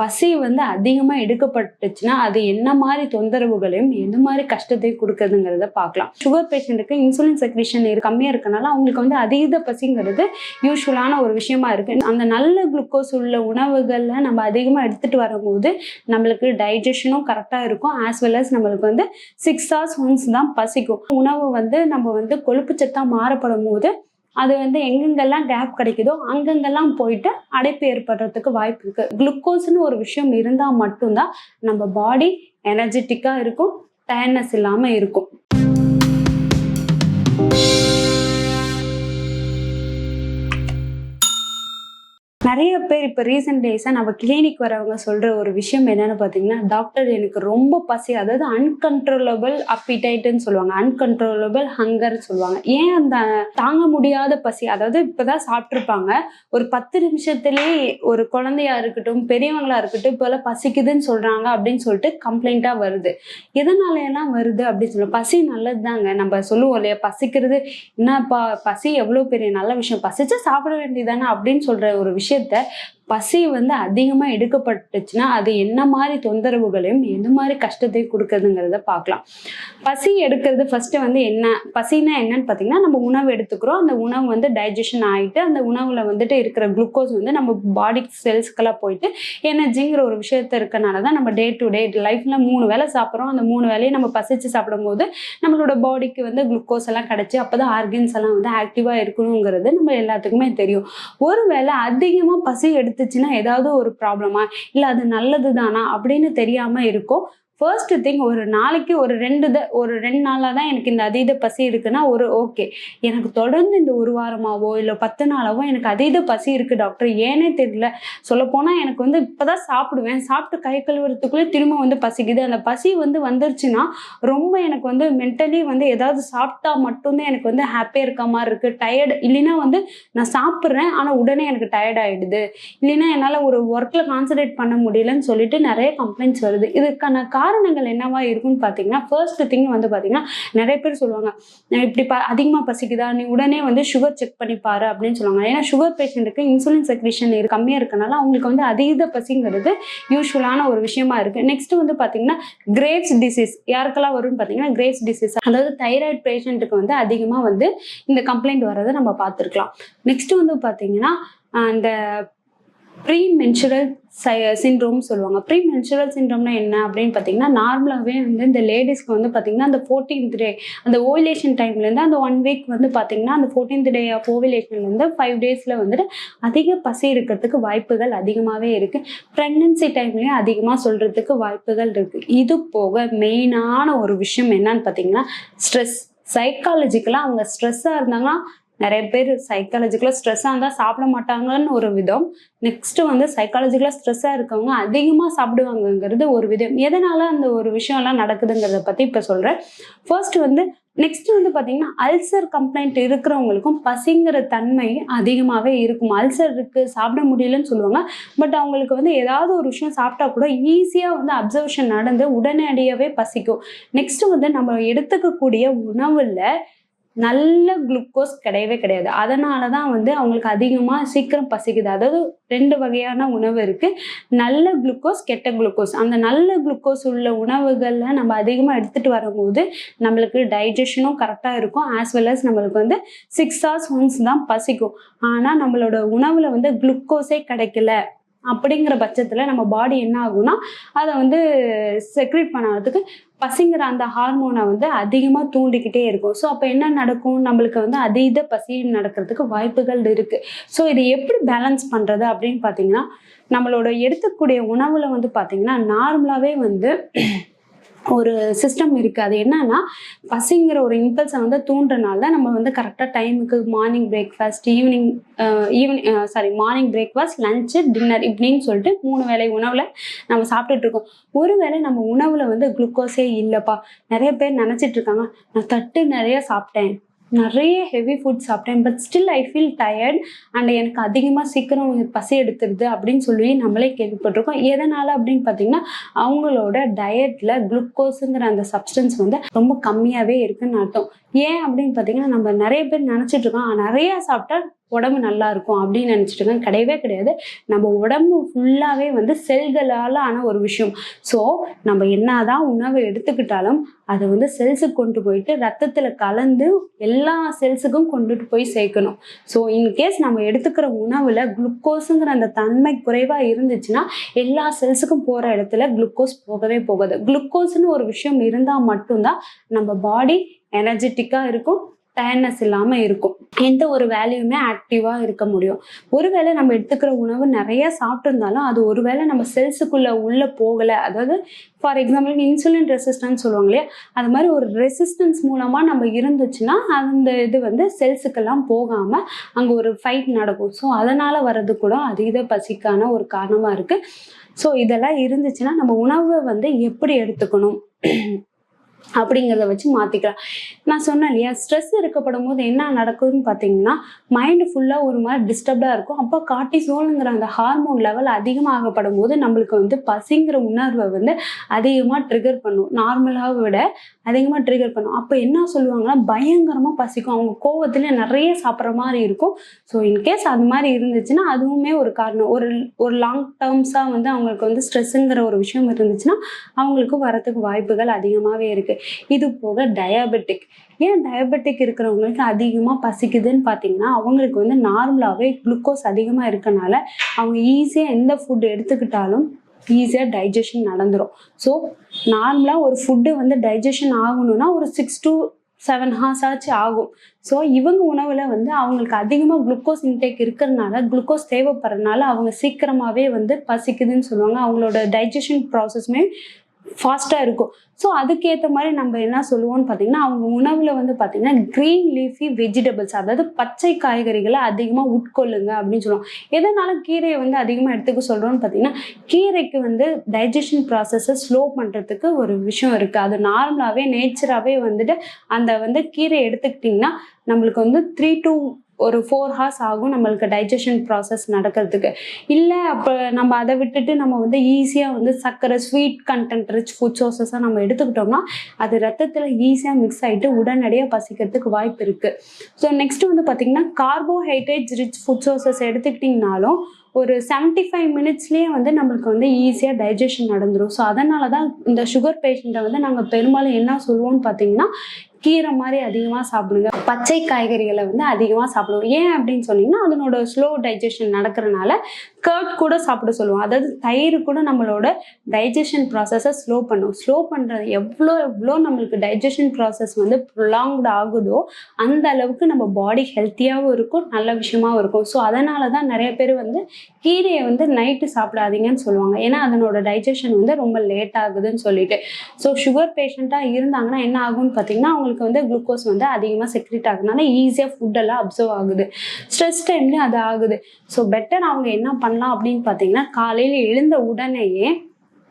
பசி வந்து அதிகமாக எடுக்கப்பட்டுச்சுன்னா அது என்ன மாதிரி தொந்தரவுகளையும் எந்த மாதிரி கஷ்டத்தையும் கொடுக்குதுங்கிறத பார்க்கலாம். சுகர் பேஷண்ட்டுக்கு இன்சுலின் செக்ரேஷன் கம்மியாக இருக்கனால அவங்களுக்கு வந்து அதீத பசிங்கிறது யூஸ்வலான ஒரு விஷயமா இருக்கு. அந்த நல்ல குளுக்கோஸ் உள்ள உணவுகளை நம்ம அதிகமாக எடுத்துட்டு வரும்போது நம்மளுக்கு டைஜஷனும் கரெக்டாக இருக்கும். ஆஸ் வெல் அஸ் நம்மளுக்கு வந்து சிக்ஸ் ஹவர்ஸ் ஒன்ஸ் தான் பசிக்கும். உணவு வந்து நம்ம வந்து கொழுப்பு சத்தாக மாறப்படும் போது அது வந்து எங்கெங்கெல்லாம் கேப் கிடைக்குதோ அங்கங்கெல்லாம் போயிட்டு அடைப்பு ஏற்படுறதுக்கு வாய்ப்பு இருக்கு. குளுக்கோஸ்னு ஒரு விஷயம் இருந்தால் மட்டும்தான் நம்ம பாடி எனர்ஜெட்டிக்காக இருக்கும் டயர்னஸ் இல்லாமல் இருக்கும். நிறைய பேர் இப்போ ரீசெண்ட் டேஸாக நம்ம கிளினிக் வரவங்க சொல்கிற ஒரு விஷயம் என்னன்னு பார்த்தீங்கன்னா டாக்டர் எனக்கு ரொம்ப பசி அதாவது அன்கன்ட்ரோலபிள் அப்பிடைட்டுன்னு சொல்லுவாங்க. அன்கன்ட்ரோலபிள் ஹங்கர்னு சொல்லுவாங்க. ஏன் அந்த தாங்க முடியாத பசி? அதாவது இப்போதான் சாப்பிட்ருப்பாங்க ஒரு பத்து நிமிஷத்துலேயே ஒரு குழந்தையா இருக்கட்டும் பெரியவங்களா இருக்கட்டும் இப்போல்லாம் பசிக்குதுன்னு சொல்கிறாங்க அப்படின்னு சொல்லிட்டு கம்ப்ளைண்ட்டாக வருது. எதனால எல்லாம் வருது அப்படின்னு சொல்லுவோம் பசி நல்லது தாங்க நம்ம சொல்லுவோம் இல்லையா பசிக்கிறது என்னப்பா பசி எவ்வளோ பெரிய நல்ல விஷயம். பசிச்சா சாப்பிட வேண்டியதானே அப்படின்னு சொல்கிற ஒரு விஷயம் விஷயத்த பசி வந்து அதிகமாக எடுக்கப்பட்டுச்சுன்னா அது என்ன மாதிரி தொந்தரவுகளையும் எந்த மாதிரி கஷ்டத்தையும் கொடுக்குதுங்கிறத பார்க்கலாம். பசி எடுக்கிறது ஃபஸ்ட்டு வந்து என்ன பசினா என்னன்னு பார்த்தீங்கன்னா நம்ம உணவு எடுத்துக்கிறோம். அந்த உணவு வந்து டைஜஷன் ஆகிட்டு அந்த உணவில் வந்துட்டு இருக்கிற குளுக்கோஸ் வந்து நம்ம பாடி செல்ஸ்க்கெல்லாம் போயிட்டு எனர்ஜிங்கிற ஒரு விஷயத்த இருக்கனால தான் நம்ம டே டு டே லைஃப்ல மூணு வேளை சாப்பிட்றோம். அந்த மூணு வேலையை நம்ம பசிச்சு சாப்பிடும்போது நம்மளோட பாடிக்கு வந்து குளுக்கோஸ் எல்லாம் கிடச்சி அப்போ தான் ஆர்கன்ஸ் எல்லாம் வந்து ஆக்டிவாக இருக்கணுங்கிறது நம்ம எல்லாத்துக்குமே தெரியும். ஒரு வேளை அதிகமாக பசி எடுத்து எடுத்துச்சுன்னா ஏதாவது ஒரு ப்ராப்ளமா இல்லை அது நல்லது தானா அப்படின்னு தெரியாம இருக்கும் ஃபர்ஸ்ட் திங் ஒரு நாளைக்கு ஒரு ரெண்டு த ஒரு ரெண்டு நாளாக தான் எனக்கு இந்த அதீத பசி இருக்குன்னா ஒரு ஓகே எனக்கு தொடர்ந்து இந்த ஒரு வாரமாவோ இல்லை பத்து நாளாவோ எனக்கு அதீத பசி இருக்குது டாக்டர் ஏனே தெரியல. சொல்லப்போனால் எனக்கு வந்து இப்போ தான் சாப்பிடுவேன். சாப்பிட்டு கை கழுவுறதுக்குள்ளே திரும்ப வந்து பசிக்குது. அந்த பசி வந்து வந்துருச்சுன்னா ரொம்ப எனக்கு வந்து மென்டலி வந்து ஏதாவது சாப்பிட்டா மட்டும்தான் எனக்கு வந்து ஹாப்பியாக இருக்க மாதிரி இருக்குது டயர்டு இல்லைன்னா வந்து நான் சாப்பிட்றேன் ஆனால் உடனே எனக்கு டயர்ட் ஆகிடுது இல்லைன்னா என்னால் ஒரு ஒர்க்கில் கான்சன்ட்ரேட் பண்ண முடியலன்னு சொல்லிட்டு நிறைய கம்ப்ளைண்ட்ஸ் வருது. இதுக்கான காரணங்கள் என்னவா இருக்கும்னு பார்த்தீங்கன்னா ஃபர்ஸ்ட் திங் வந்து பார்த்தீங்கன்னா நிறைய பேர் சொல்லுவாங்க இப்படி ப அதிகமாக பசிக்குதா? நீ உடனே வந்து சுகர் செக் பண்ணி பாரு அப்படின்னு சொல்லுவாங்க. ஏன்னா சுகர் பேஷண்ட்டுக்கு இன்சுலின் செக்ரேஷன் கம்மியாக இருக்கனால அவங்களுக்கு வந்து அதீத பசிங்கிறது யூஸ்ஃபுல்லான ஒரு விஷயமா இருக்குது நெக்ஸ்ட் வந்து பார்த்தீங்கன்னா கிரேவ்ஸ் டிசீஸ் யாருக்கெல்லாம் வரும்னு பார்த்தீங்கன்னா கிரேவ்ஸ் டிசீஸ் அதாவது தைராய்டு பேஷண்ட்டுக்கு வந்து அதிகமாக வந்து இந்த கம்ப்ளைண்ட் வர்றதை நம்ம பார்த்துருக்கலாம். நெக்ஸ்ட் வந்து பார்த்தீங்கன்னா அந்த ப்ரீ மென்சுரல் சின்ரோம் சொல்லுவாங்க. ப்ரீ மென்சுரல் சிண்ட்ரோம்னா என்ன அப்படின்னு பார்த்தீங்கன்னா நார்மலாகவே வந்து இந்த லேடிஸ்க்கு வந்து பார்த்தீங்கன்னா அந்த ஃபோர்டீன்த் டே அந்த ஓவிலேஷன் டைம்லேருந்து அந்த ஒன் வீக் வந்து பார்த்தீங்கன்னா அந்த ஃபோர்டீன்த் டே ஆஃப் ஓவிலேஷன்லேருந்து ஃபைவ் டேஸில் வந்துட்டு அதிக பசி இருக்கிறதுக்கு வாய்ப்புகள் அதிகமாகவே இருக்குது ப்ரெக்னென்சி டைம்லேயும் அதிகமாக சொல்கிறதுக்கு வாய்ப்புகள் இருக்குது இது போக மெயினான ஒரு விஷயம் என்னன்னு பார்த்தீங்கன்னா ஸ்ட்ரெஸ் சைக்காலஜிக்கலாக அவங்க ஸ்ட்ரெஸ்ஸாக இருந்தாங்கன்னா நிறைய பேர் சைக்காலஜிக்கலாக ஸ்ட்ரெஸ்ஸாக இருந்தால் சாப்பிட மாட்டாங்கன்னு ஒரு விதம். நெக்ஸ்ட்டு வந்து சைக்காலஜிக்கலாக ஸ்ட்ரெஸ்ஸாக இருக்கவங்க அதிகமாக சாப்பிடுவாங்கங்கிறது ஒரு விதம். எதனால் அந்த ஒரு விஷயம்லாம் நடக்குதுங்கிறத பற்றி இப்போ சொல்கிறேன் ஃபர்ஸ்ட் வந்து நெக்ஸ்ட் வந்து பார்த்தீங்கன்னா அல்சர் கம்ப்ளைண்ட் இருக்கிறவங்களுக்கும் பசிங்கிற தன்மை அதிகமாகவே இருக்கும். அல்சர் இருக்குது சாப்பிட முடியலன்னு சொல்லுவாங்க. பட் அவங்களுக்கு வந்து ஏதாவது ஒரு விஷயம் சாப்பிட்டா கூட ஈஸியாக வந்து அப்சர்வேஷன் நடந்து உடனடியாகவே பசிக்கும். நெக்ஸ்ட் வந்து நம்ம எடுத்துக்கக்கூடிய உணவில் நல்ல குளுக்கோஸ் கிடையவே கிடையாது. அதனால தான் வந்து அவங்களுக்கு அதிகமாக சீக்கிரம் பசிக்குது. அதாவது ரெண்டு வகையான உணவு இருக்குது நல்ல குளுக்கோஸ் கெட்ட குளுக்கோஸ் அந்த நல்ல குளுக்கோஸ் உள்ள உணவுகளில் நம்ம அதிகமாக எடுத்துகிட்டு வரும்போது நம்மளுக்கு டைஜஷனும் கரெக்டாக இருக்கும். ஆஸ் வெல் அஸ் நம்மளுக்கு வந்து சிக்ஸ் ஹவர்ஸ் ஒன்ஸ் தான் பசிக்கும். ஆனால் நம்மளோட உணவில் வந்து குளுக்கோஸே கிடைக்கல. அப்படிங்கிற பட்சத்தில் நம்ம பாடி என்ன ஆகும்னா அதை வந்து செக்ரேட் பண்ணாததுக்கு பசிங்கிற அந்த ஹார்மோனை வந்து அதிகமாக தூண்டிக்கிட்டே இருக்கும். ஸோ அப்போ என்ன நடக்கும்? நம்மளுக்கு வந்து அதீத பசி நடக்கிறதுக்கு வாய்ப்புகள் இருக்குது ஸோ இதை எப்படி பேலன்ஸ் பண்ணுறது அப்படின்னு பார்த்தீங்கன்னா நம்மளோட எடுத்துக்கூடிய உணவில் வந்து பார்த்தீங்கன்னா நார்மலாகவே வந்து ஒரு சிஸ்டம் இருக்குது அது என்னன்னா பசிங்கிற ஒரு இம்பல்ஸை வந்து தூண்டுறனால தான் நம்ம வந்து கரெக்டாக டைமுக்கு morning breakfast evening evening sorry morning breakfast lunch dinner இப்படின்னு சொல்லிட்டு மூணு வேளை உணவில் நம்ம சாப்பிட்டுட்டு இருக்கோம். ஒருவேளை நம்ம உணவில் வந்து குளுக்கோஸே இல்லைப்பா. நிறைய பேர் நினச்சிட்டு இருக்காங்க நான் தட்டு நிறைய சாப்பிட்டேன். நிறைய ஹெவி ஃபுட் சாப்பிட்டேன் but still I feel tired and எனக்கு அதிகமாக சீக்கிரம் பசி எடுத்துருது அப்படின்னு சொல்லி நம்மளே கேள்விப்பட்டிருக்கோம். எதனால் அப்படின்னு பார்த்தீங்கன்னா அவங்களோட டயட்டில் குளுக்கோஸுங்கிற அந்த சப்ஸ்டன்ஸ் வந்து ரொம்ப கம்மியாகவே இருக்குன்னு அர்த்தம். ஏன் அப்படின்னு பார்த்தீங்கன்னா நம்ம நிறைய பேர் நினச்சிட்ருக்கோம் நிறையா சாப்பிட்டா உடம்பு நல்லா இருக்கும் அப்படின்னு நினச்சிட்டு கிடையவே கிடையாது. நம்ம உடம்பு ஃபுல்லாகவே வந்து செல்களால் ஆன ஒரு விஷயம். ஸோ நம்ம என்னதான் உணவை எடுத்துக்கிட்டாலும் அதை வந்து செல்ஸுக்கு கொண்டு போயிட்டு ரத்தத்தில் கலந்து எல்லா செல்ஸுக்கும் கொண்டுட்டு போய் சேர்க்கணும். ஸோ இன்கேஸ் நம்ம எடுத்துக்கிற உணவில் குளுக்கோஸுங்கிற அந்த தன்மை குறைவாக இருந்துச்சுன்னா எல்லா செல்ஸுக்கும் போகிற இடத்துல குளுக்கோஸ் போகவே போகாது. குளுக்கோஸ்னு ஒரு விஷயம் இருந்தால் மட்டும்தான் நம்ம பாடி எனர்ஜெட்டிக்காக இருக்கும். டயர்னஸ் இல்லாமல் இருக்கும். எந்த ஒரு வேலையுமே ஆக்டிவாக இருக்க முடியும். ஒருவேளை நம்ம எடுத்துக்கிற உணவு நிறைய சாப்பிட்ருந்தாலும் அது ஒருவேளை நம்ம செல்ஸுக்குள்ளே உள்ளே போகலை. அதாவது ஃபார் எக்ஸாம்பிள் இன்சுலின் ரெசிஸ்டன்ஸ் சொல்லுவாங்க இல்லையா? அது மாதிரி ஒரு ரெசிஸ்டன்ஸ் மூலமாக நம்ம இருந்துச்சுன்னா அந்த இது வந்து செல்ஸுக்கெல்லாம் போகாமல் அங்கே ஒரு ஃபைட் நடக்கும். ஸோ அதனால் வர்றது கூட அதீத பசிக்கான ஒரு காரணமாக இருக்குது ஸோ இதெல்லாம் இருந்துச்சுன்னா நம்ம உணவை வந்து எப்படி எடுத்துக்கணும்? அப்படிங்கிறத வச்சு மாற்றிக்கலாம் நான் சொன்னேன் இல்லையா ஸ்ட்ரெஸ் இருக்கப்படும் போது என்ன நடக்குதுன்னு பார்த்தீங்கன்னா மைண்டு ஃபுல்லாக ஒரு மாதிரி டிஸ்டர்ப்டாக இருக்கும். அப்போ காட்டிசோலுங்கிற அந்த ஹார்மோன் லெவல் அதிகமாகப்படும் போது நம்மளுக்கு வந்து பசிங்கிற உணர்வை வந்து அதிகமாக ட்ரிகர் பண்ணும். நார்மலாக விட அதிகமாக ட்ரிகர் பண்ணும். அப்போ என்ன சொல்லுவாங்கன்னா பயங்கரமாக பசிக்கும். அவங்க கோவத்துல நிறைய சாப்பிட்ற மாதிரி இருக்கும். ஸோ இன்கேஸ் அது மாதிரி இருந்துச்சுன்னா அதுவுமே ஒரு காரணம். ஒரு ஒரு லாங் டேர்ம்ஸாக வந்து அவங்களுக்கு வந்து ஸ்ட்ரெஸ்ஸுங்கிற ஒரு விஷயம் இருந்துச்சுன்னா அவங்களுக்கு வரத்துக்கு வாய்ப்புகள் அதிகமாகவே இருக்குது இது போக டயாபெட்டிக் ஏன் டயபெட்டிக் இருக்கிறவங்களுக்கு அதிகமாக பசிக்குதுன்னு பார்த்தீங்கன்னா அவங்களுக்கு வந்து நார்மலாகவே குளுக்கோஸ் அதிகமாக இருக்கனால அவங்க ஈஸியாக எந்த ஃபுட் எடுத்துக்கிட்டாலும் ஈஸியாக டைஜஷன் நடந்துடும் ஸோ நார்மலாக ஒரு ஃபுட்டு வந்து டைஜஷன் ஆகணும்னா ஒரு சிக்ஸ் டு செவன் ஹார்ஸ் ஆச்சு ஆகும். ஸோ இவங்க உணவில் வந்து அவங்களுக்கு அதிகமாக குளுக்கோஸ் இன்டேக் இருக்கிறதுனால குளுக்கோஸ் தேவைப்படுறதுனால அவங்க சீக்கிரமாகவே வந்து பசிக்குதுன்னு சொல்லுவாங்க. அவங்களோட டைஜஷன் ப்ராசஸ்மே ஃபாஸ்ட்டாக இருக்கும். ஸோ அதுக்கேற்ற மாதிரி நம்ம என்ன சொல்லுவோம்னு பார்த்தீங்கன்னா அவங்க உணவில் வந்து பார்த்தீங்கன்னா க்ரீன் லீஃபி வெஜிடபிள்ஸ் அதாவது பச்சை காய்கறிகளை அதிகமாக உட்கொள்ளுங்க அப்படின்னு சொல்லுவோம் எதனால கீரையை வந்து அதிகமாக எடுத்துக்க சொல்கிறோம்னு பார்த்தீங்கன்னா கீரைக்கு வந்து டைஜஷன் ப்ராசஸை ஸ்லோ பண்ணுறதுக்கு ஒரு விஷயம் இருக்குது அது நார்மலாகவே நேச்சராகவே வந்துட்டு அந்த வந்து கீரை எடுத்துக்கிட்டிங்கன்னா நம்மளுக்கு வந்து த்ரீ டூ ஒரு ஃபோர் ஹார்ஸ் ஆகும் நம்மளுக்கு டைஜஷன் ப்ராசஸ் நடக்கிறதுக்கு. இல்லை அப்போ நம்ம அதை விட்டுட்டு நம்ம வந்து ஈஸியாக வந்து சர்க்கரை ஸ்வீட் கண்டென்ட் ரிச் ஃபுட் சோர்ஸஸாக நம்ம எடுத்துக்கிட்டோம்னா அது ரத்தத்தில் ஈஸியாக மிக்ஸ் ஆகிட்டு உடனடியாக பசிக்கிறதுக்கு வாய்ப்பு இருக்குது ஸோ நெக்ஸ்ட் வந்து பார்த்திங்கன்னா கார்போஹைட்ரேட் ரிச் ஃபுட் சோர்சஸ் எடுத்துக்கிட்டிங்கனாலும் ஒரு 75 ஃபைவ் மினிட்ஸ்லேயே வந்து நம்மளுக்கு வந்து ஈஸியாக டைஜஷன் நடந்துடும் ஸோ அதனால தான் இந்த சுகர் பேஷண்ட்டை வந்து நாங்கள் பெரும்பாலும் என்ன சொல்லுவோம்னு பார்த்தீங்கன்னா கீரை மாதிரி அதிகமாக சாப்பிடுங்க. பச்சை காய்கறிகளை வந்து அதிகமாக சாப்பிடுவோம் ஏன் அப்படின்னு சொன்னீங்கன்னா அதனோட ஸ்லோ டைஜஷன் நடக்கிறனால கர்ட் கூட சாப்பிட சொல்லுவோம். அதாவது தயிர் கூட நம்மளோட டைஜஷன் ப்ராசஸை ஸ்லோ பண்ணும். ஸ்லோ பண்ணுறது எவ்வளோ எவ்வளோ நம்மளுக்கு டைஜஷன் ப்ராசஸ் வந்து ப்ரொலாங்டு ஆகுதோ அந்த அளவுக்கு நம்ம பாடி ஹெல்த்தியாகவும் இருக்கும் நல்ல விஷயமாகவும் இருக்கும். ஸோ அதனால தான் நிறைய பேர் வந்து கீரையை வந்து நைட்டு சாப்பிடாதீங்கன்னு சொல்லுவாங்க. ஏன்னா அதனோட டைஜஷன் வந்து ரொம்ப லேட் ஆகுதுன்னு சொல்லிட்டு. ஸோ சுகர் பேஷண்ட்டாக இருந்தாங்கன்னா என்ன ஆகும்னு பார்த்தீங்கன்னா அவங்களுக்கு வந்து குளுக்கோஸ் வந்து அதிகமாக செக்ரேட் ஆகுதுனால ஈஸியாக ஃபுட்டெல்லாம் அப்சர்வ் ஆகுது. ஸ்ட்ரெஸ் டைம்லேயும் அது ஆகுது. ஸோ பெட்டர் அவங்க என்ன பண்ணலாம் அப்படின்னு பார்த்தீங்கன்னா காலையில் எழுந்த உடனேயே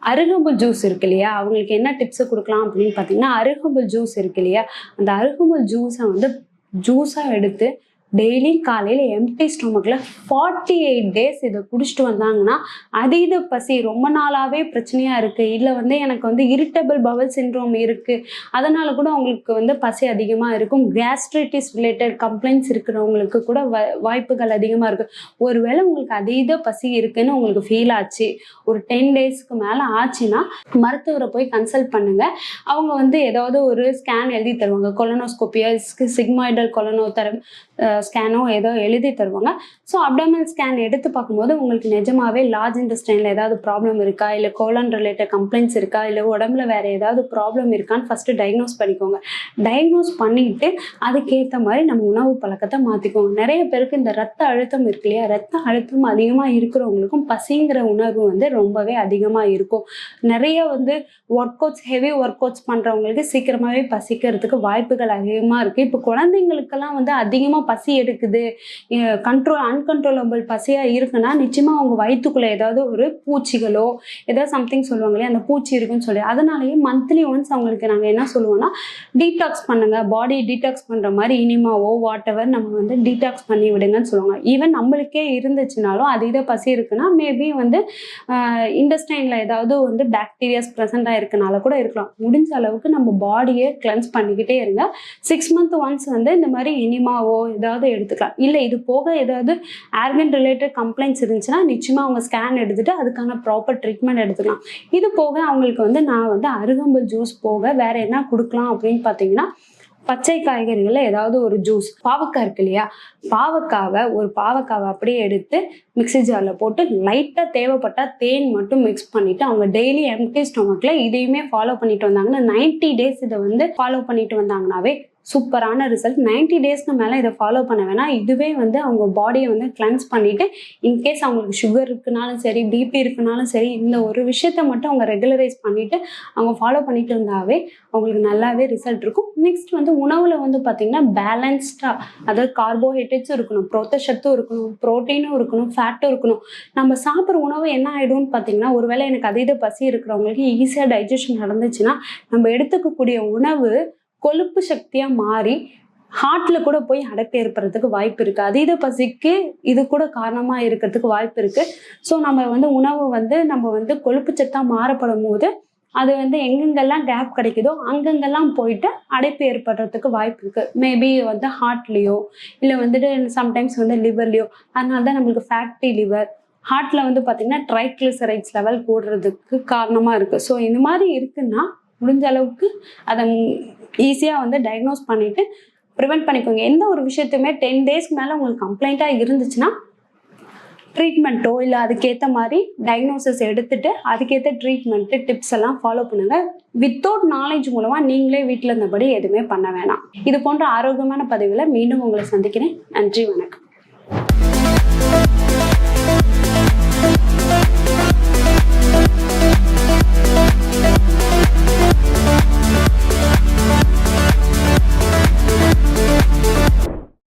அருகம்புல் ஜூஸ் இருக்கு இல்லையா? அவங்களுக்கு என்ன டிப்ஸ் கொடுக்கலாம் அப்படின்னு பார்த்தீங்கன்னா அருகம்புல் ஜூஸ் இருக்கு இல்லையா? அந்த அருகம்புல் ஜூஸை வந்து ஜூஸாக எடுத்து டெய்லி காலையில் empty stomach forty eight days இதை குடிச்சிட்டு வந்தாங்கன்னா அதீத பசி. ரொம்ப நாளாகவே பிரச்சனையாக இருக்குது இல்லை வந்து எனக்கு வந்து இரிட்டபிள் பவல் சின்ரோம் இருக்குது அதனால் கூட அவங்களுக்கு வந்து பசி அதிகமாக இருக்கும். கேஸ்ட்ரைட்டிஸ் ரிலேட்டட் கம்ப்ளைண்ட்ஸ் இருக்கிறவங்களுக்கு கூட வ வாய்ப்புகள் அதிகமாக இருக்குது ஒருவேளை உங்களுக்கு அதீத பசி இருக்குன்னு உங்களுக்கு ஃபீல் ஆச்சு. ஒரு டென் டேஸ்க்கு மேலே ஆச்சுன்னா மருத்துவரை போய் கன்சல்ட் பண்ணுங்கள் அவங்க வந்து ஏதாவது ஒரு ஸ்கேன் எழுதி தருவாங்க. கொலனோஸ்கோப்பியா சிக்மாய்டல் கொலனோ தரம் ஸ்கேனோ ஏதோ எழுதி தருவாங்க. ஸோ அப்டமல் ஸ்கேன் எடுத்து பார்க்கும்போது உங்களுக்கு நிஜமாவே லார்ஜ் இன்டெஸ்டைனில் ஏதாவது ப்ராப்ளம் இருக்கா? இல்லை கோலன் ரிலேட்டட் கம்ப்ளைண்ட்ஸ் இருக்கா? இல்லை உடம்புல வேற ஏதாவது ப்ராப்ளம் இருக்கான்னு ஃபஸ்ட்டு டயக்னோஸ் பண்ணிக்கோங்க. டயக்னோஸ் பண்ணிட்டு அதுக்கேற்ற மாதிரி நம்ம உணவு பழக்கத்தை மாற்றிக்கோங்க நிறைய பேருக்கு இந்த ரத்த அழுத்தம் இருக்கு இல்லையா? ரத்த அழுத்தம் அதிகமாக இருக்கிறவங்களுக்கும் பசிங்கிற உணர்வு வந்து ரொம்பவே அதிகமாக இருக்கும். நிறைய வந்து workouts heavy workouts பண்ணுறவங்களுக்கு சீக்கிரமாகவே பசிக்கிறதுக்கு வாய்ப்புகள் அதிகமாக இருக்குது இப்போ குழந்தைங்களுக்கெல்லாம் வந்து அதிகமாக பசி பசி எடுக்குது கண்ட்ரோல் அன்கண்ட்ரோலபிள் பசியாக இருக்குன்னா நிச்சயமாக அவங்க வயிற்றுக்குள்ளே ஏதாவது ஒரு பூச்சிகளோ ஏதாவது சம்திங் சொல்லுவாங்க இல்லையா அந்த பூச்சி இருக்குன்னு சொல்லி அதனாலேயே மந்த்லி ஒன்ஸ் அவங்களுக்கு நாங்கள் என்ன சொல்லுவோம்னா டீடாக்ஸ் பண்ணுங்க. பாடி டீடாக்ஸ் பண்ணுற மாதிரி இனிமாவோ வாட் எவர் நம்ம வந்து டீடாக்ஸ் பண்ணி விடுங்கன்னு சொல்லுவாங்க. ஈவன் நம்மளுக்கே இருந்துச்சுனாலும் அதீத பசி இருக்குன்னா மேபி வந்து இண்டஸ்டைனில் ஏதாவது வந்து பாக்டீரியாஸ் ப்ரெசென்ட்டாக இருக்கனால கூட இருக்கலாம். முடிஞ்ச அளவுக்கு நம்ம பாடியை கிளென்ஸ் பண்ணிக்கிட்டே இருங்க. சிக்ஸ் மந்த் ஒன்ஸ் வந்து இந்த மாதிரி இனிமாவோ ஏதாவது எடுத்துக்கலாம். இல்லை இது போக ஏதாவது ஆர்கன் ரிலேட்டட் கம்ப்ளைண்ட்ஸ் இருந்துச்சுன்னா நிச்சயமாக அவங்க ஸ்கேன் எடுத்துட்டு அதுக்கான ப்ராப்பர் ட்ரீட்மெண்ட் எடுத்துக்கலாம். இது போக அவங்களுக்கு வந்து நான் வந்து அருகம்புல் ஜூஸ் போக வேற என்ன கொடுக்கலாம் அப்படின்னு பார்த்தீங்கன்னா பச்சை காய்கறிகளில் ஏதாவது ஒரு ஜூஸ் பாவக்காய் இருக்கு இல்லையா? பாவக்காவை ஒரு பாவக்காவை அப்படியே எடுத்து மிக்ஸி ஜாரில் போட்டு லைட்டாக தேவைப்பட்டால் தேன் மட்டும் மிக்ஸ் பண்ணிவிட்டு அவங்க டெய்லி எம்டி ஸ்டொமக்கில் இதையுமே ஃபாலோ பண்ணிட்டு வந்தாங்கன்னா 90 டேஸ் இதை வந்து ஃபாலோ பண்ணிட்டு வந்தாங்கனாவே சூப்பரான ரிசல்ட் 90 டேஸ்க்கு மேலே இதை ஃபாலோ பண்ண வேணாம். இதுவே வந்து அவங்க பாடியை வந்து கிளென்ஸ் பண்ணிவிட்டு இன்கேஸ் அவங்களுக்கு சுகர் இருக்குனாலும் சரி பிபி இருக்குனாலும் சரி இந்த ஒரு விஷயத்த மட்டும் அவங்க ரெகுலரைஸ் பண்ணிவிட்டு அவங்க ஃபாலோ பண்ணிட்டு இருந்தாவே அவங்களுக்கு நல்லாவே ரிசல்ட் இருக்கும். நெக்ஸ்ட் வந்து உணவில் வந்து பார்த்திங்கன்னா பேலன்ஸ்டாக அதாவது கார்போஹைட்ரேட்ஸும் இருக்கணும் புரோத்தசத்தும் இருக்கணும் ப்ரோட்டீனும் இருக்கணும் ஃபேட்டும் இருக்கணும். நம்ம சாப்பிட்ற உணவு என்ன ஆகிடும்னு பார்த்தீங்கன்னா ஒருவேளை எனக்கு அதீத பசி இருக்கிறவங்களுக்கு ஈஸியாக டைஜஷன் நடந்துச்சுன்னா நம்ம எடுத்துக்கக்கூடிய உணவு கொழுப்பு சக்தியாக மாறி ஹார்ட்ல கூட போய் அடைப்பு ஏற்படுறதுக்கு வாய்ப்பு இருக்கு. அதீத பசிக்கு இது கூட காரணமா இருக்கிறதுக்கு வாய்ப்பு இருக்கு. ஸோ நம்ம வந்து உணவு வந்து நம்ம வந்து கொழுப்பு சத்தா மாறப்படும் போது அது வந்து எங்கெங்கெல்லாம் கேப் கிடைக்குதோ அங்கங்கெல்லாம் போயிட்டு அடைப்பு ஏற்படுறதுக்கு வாய்ப்பு இருக்கு. மேபி வந்து ஹார்ட்லேயோ இல்லை வந்துட்டு சம்டைம்ஸ் வந்து லிவர்லேயோ அதனால தான் நம்மளுக்கு ஃபேக்டி லிவர் ஹார்ட்ல வந்து பார்த்திங்கன்னா ட்ரைக்ளிசரைட்ஸ் லெவல் கூடுறதுக்கு காரணமாக இருக்குது ஸோ இந்த மாதிரி இருக்குன்னா முடிஞ்ச அளவுக்கு அதை ஈஸியாக வந்து டயக்னோஸ் பண்ணிவிட்டு ப்ரிவெண்ட் பண்ணிக்கோங்க. எந்த ஒரு விஷயத்தையுமே டென் டேஸ்க்கு மேலே உங்களுக்கு கம்ப்ளைண்ட்டாக இருந்துச்சுன்னா ட்ரீட்மெண்ட்டோ இல்லை அதுக்கேற்ற மாதிரி டயக்னோசிஸ் எடுத்துட்டு அதுக்கேற்ற ட்ரீட்மெண்ட்டு டிப்ஸ் எல்லாம் ஃபாலோ பண்ணுங்க. வித்தவுட் நாலேஜ் மூலமாக நீங்களே வீட்டில் இருந்தபடி எதுவுமே பண்ண வேணாம். இது போன்ற ஆரோக்கியமான பதிவில் மீண்டும் உங்களை சந்திக்கிறேன். நன்றி வணக்கம்.